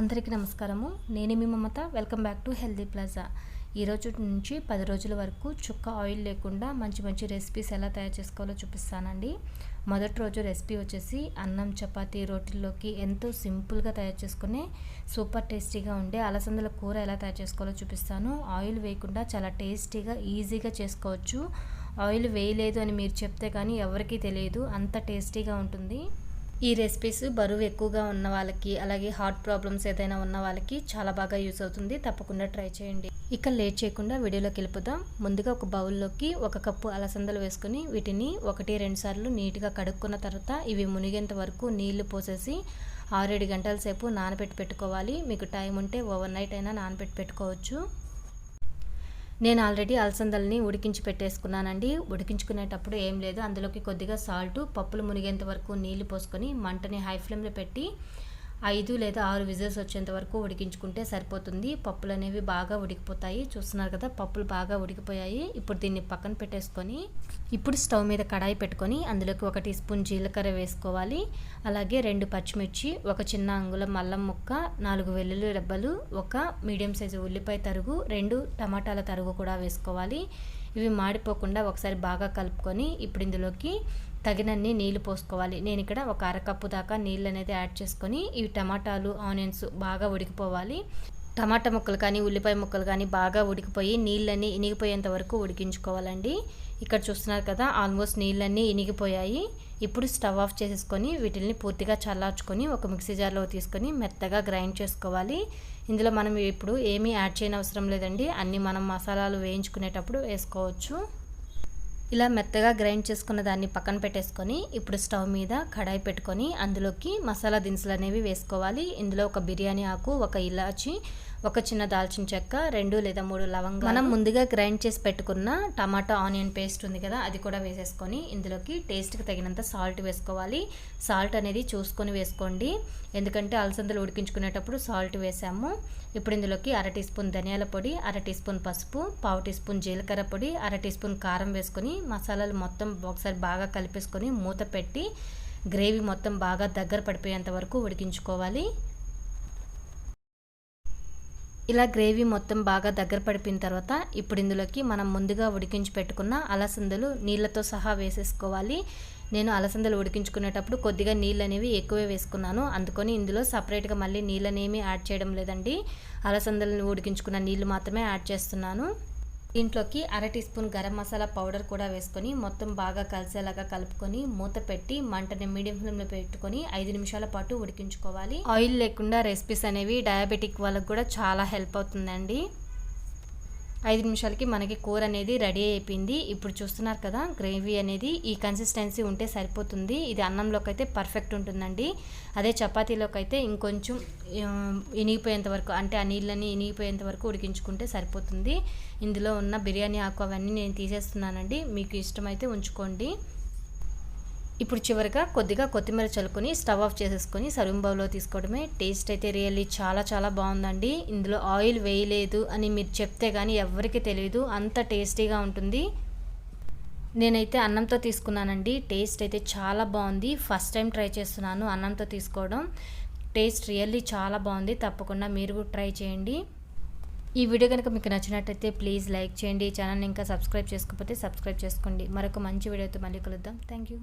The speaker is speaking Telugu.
అందరికీ నమస్కారము. నేను మీ Mamatha. Welcome back to healthy plaza. ఈరోజు నుంచి పది రోజుల వరకు చుక్క ఆయిల్ లేకుండా మంచి మంచి రెసిపీస్ ఎలా తయారు చేసుకోవాలో చూపిస్తానండి. మొదటి రోజు రెసిపీ వచ్చేసి అన్నం చపాతి రోటీల్లోకి ఎంతో సింపుల్గా తయారు చేసుకునే సూపర్ టేస్టీగా ఉండే అలసందల కూర ఎలా తయారు చేసుకోవాలో చూపిస్తాను. ఆయిల్ వేయకుండా చాలా టేస్టీగా ఈజీగా చేసుకోవచ్చు. ఆయిల్ వేయలేదు అని మీరు చెప్తే కానీ ఎవరికీ తెలియదు. అంత టేస్టీగా ఉంటుంది. ఈ రెసిపీస్ బరువు ఎక్కువగా ఉన్న వాళ్ళకి అలాగే హార్ట్ ప్రాబ్లమ్స్ ఏదైనా ఉన్న వాళ్ళకి చాలా బాగా యూస్ అవుతుంది. తప్పకుండా ట్రై చేయండి. ఇక లేట్ చేయకుండా వీడియోలోకి వెళ్ళిపోదాం. ముందుగా ఒక బౌల్లోకి ఒక కప్పు అలసందలు వేసుకుని వీటిని ఒకటి రెండు సార్లు నీట్గా కడుక్కున్న తర్వాత ఇవి మునిగేంత వరకు నీళ్ళు పోసేసి ఆరేడు గంటల సేపు నానబెట్టి పెట్టుకోవాలి. మీకు టైం ఉంటే ఓవర్ నైట్ అయినా నానబెట్టి పెట్టుకోవచ్చు. నేను ఆల్రెడీ అలసందల్ని ఉడికించి పెట్టేసుకున్నానండి. ఉడికించుకునేటప్పుడు ఏం లేదు. అందులోకి కొద్దిగా సాల్ట్ పప్పులు మునిగేంత వరకు నీళ్ళు పోసుకొని మంటని హై ఫ్లేమ్లో పెట్టి ఐదు లేదా ఆరు విజిల్స్ వచ్చేంత వరకు ఉడికించుకుంటే సరిపోతుంది. పప్పులు అనేవి బాగా ఉడికిపోతాయి. చూస్తున్నారు కదా పప్పులు బాగా ఉడికిపోయాయి. ఇప్పుడు దీన్ని పక్కన పెట్టేసుకొని ఇప్పుడు స్టవ్ మీద కడాయి పెట్టుకొని అందులోకి ఒక టీ స్పూన్ జీలకర్ర వేసుకోవాలి. అలాగే రెండు పచ్చిమిర్చి ఒక చిన్న అంగుళం అల్లం ముక్క నాలుగు వెల్లుల్లి రెబ్బలు ఒక మీడియం సైజు ఉల్లిపాయ తరుగు రెండు టమాటాల తరుగు కూడా వేసుకోవాలి. ఇవి మాడిపోకుండా ఒకసారి బాగా కలుపుకొని ఇప్పుడు ఇందులోకి తగినన్ని నీళ్ళు పోసుకోవాలి. నేను ఇక్కడ ఒక అరకప్పు దాకా నీళ్ళు అనేది యాడ్ చేసుకొని ఇవి టమాటాలు ఆనియన్స్ బాగా ఉడికిపోవాలి. టమాటా ముక్కలు కానీ ఉల్లిపాయ ముక్కలు కానీ బాగా ఉడికిపోయి నీళ్ళన్నీ ఇనిగిపోయేంత వరకు ఉడికించుకోవాలండి. ఇక్కడ చూస్తున్నారు కదా ఆల్మోస్ట్ నీళ్ళన్నీ ఇనిగిపోయాయి. ఇప్పుడు స్టవ్ ఆఫ్ చేసేసుకొని వీటిని పూర్తిగా చల్లార్చుకొని ఒక మిక్సీ జార్లో తీసుకొని మెత్తగా గ్రైండ్ చేసుకోవాలి. ఇందులో మనం ఇప్పుడు ఏమీ యాడ్ చేయని అవసరం లేదండి. అన్నీ మనం మసాలాలు వేయించుకునేటప్పుడు వేసుకోవచ్చు. ఇలా మెత్తగా గ్రైండ్ చేసుకున్న దాన్ని పక్కన పెట్టేసుకొని ఇప్పుడు స్టవ్ మీద కడాయి పెట్టుకొని అందులోకి మసాలా దినుసులు అనేవి వేసుకోవాలి. ఇందులో ఒక బిర్యానీ ఆకు ఒక ఇలాచి ఒక చిన్న దాల్చిన చెక్క రెండు లేదా మూడు లవంగా మనం ముందుగా గ్రైండ్ చేసి పెట్టుకున్న టమాటా ఆనియన్ పేస్ట్ ఉంది కదా అది కూడా వేసేసుకొని ఇందులోకి టేస్ట్కి తగినంత సాల్ట్ వేసుకోవాలి. సాల్ట్ అనేది చూసుకొని వేసుకోండి. ఎందుకంటే అలసందలు ఉడికించుకునేటప్పుడు సాల్ట్ వేసాము. ఇప్పుడు ఇందులోకి అర టీ స్పూన్ ధనియాల పొడి అర టీ స్పూన్ పసుపు పావు టీ స్పూన్ జీలకర్ర పొడి అర టీ స్పూన్ కారం వేసుకొని మసాలాలు మొత్తం ఒకసారి బాగా కలిపేసుకొని మూత పెట్టి గ్రేవీ మొత్తం బాగా దగ్గర పడిపోయేంత వరకు ఉడికించుకోవాలి. ఇలా గ్రేవీ మొత్తం బాగా దగ్గర పడిపోయిన తర్వాత ఇప్పుడు ఇందులోకి మనం ముందుగా ఉడికించి పెట్టుకున్న అలసందలు నీళ్ళతో సహా వేసేసుకోవాలి. నేను అలసందలు ఉడికించుకునేటప్పుడు కొద్దిగా నీళ్ళు అనేవి ఎక్కువే వేసుకున్నాను. అందుకని ఇందులో సపరేట్గా మళ్ళీ నీళ్ళనేమి యాడ్ చేయడం లేదండి. అలసందలను ఉడికించుకున్న నీళ్ళు మాత్రమే యాడ్ చేస్తున్నాను. దీంట్లోకి అర teaspoon garam masala powder కూడా వేసుకొని మొత్తం బాగా కలిసేలాగా కలుపుకొని మూత పెట్టి మంటని మీడియం ఫ్లేమ్లో పెట్టుకొని ఐదు నిమిషాల పాటు ఉడికించుకోవాలి. ఆయిల్ లేకుండా రెసిపీస్ అనేవి డయాబెటిక్ వాళ్ళకి కూడా చాలా హెల్ప్ అవుతుందండి. ఐదు నిమిషాలకి మనకి కూర అనేది రెడీ అయిపోయింది. ఇప్పుడు చూస్తున్నారు కదా గ్రేవీ అనేది ఈ కన్సిస్టెన్సీ ఉంటే సరిపోతుంది. ఇది అన్నంలోకి అయితే పర్ఫెక్ట్ ఉంటుందండి. అదే చపాతీలోకి అయితే ఇంకొంచెం ఇనిగిపోయేంత వరకు అంటే ఆ నీళ్ళని ఇనిగిపోయేంత వరకు ఉడికించుకుంటే సరిపోతుంది. ఇందులో ఉన్న బిర్యానీ ఆకు అవన్నీ నేను తీసేస్తున్నానండి. మీకు ఇష్టమైతే ఉంచుకోండి. ఇప్పుడు చివరిగా కొద్దిగా కొత్తిమీర చల్లుకొని స్టవ్ ఆఫ్ చేసేసుకొని సర్వింగ్ బౌల్లో తీసుకోవడమే. టేస్ట్ అయితే రియల్లీ చాలా చాలా బాగుందండి. ఇందులో ఆయిల్ వేయలేదు అని మీరు చెప్తే కానీ ఎవరికి తెలియదు అంత టేస్టీగా ఉంటుంది. నేనైతే అన్నంతో తీసుకున్నానండి. టేస్ట్ అయితే చాలా బాగుంది. ఫస్ట్ టైం ట్రై చేస్తున్నాను అన్నంతో తీసుకోవడం. టేస్ట్ రియల్లీ చాలా బాగుంది. తప్పకుండా మీరు కూడా ట్రై చేయండి. ఈ వీడియో కనుక మీకు నచ్చినట్టయితే ప్లీజ్ లైక్ చేయండి. ఛానల్ని ఇంకా సబ్స్క్రైబ్ చేసుకోకపోతే సబ్స్క్రైబ్ చేసుకోండి. మరొక మంచి వీడియోతో మళ్ళీ కలుద్దాం. Thank you.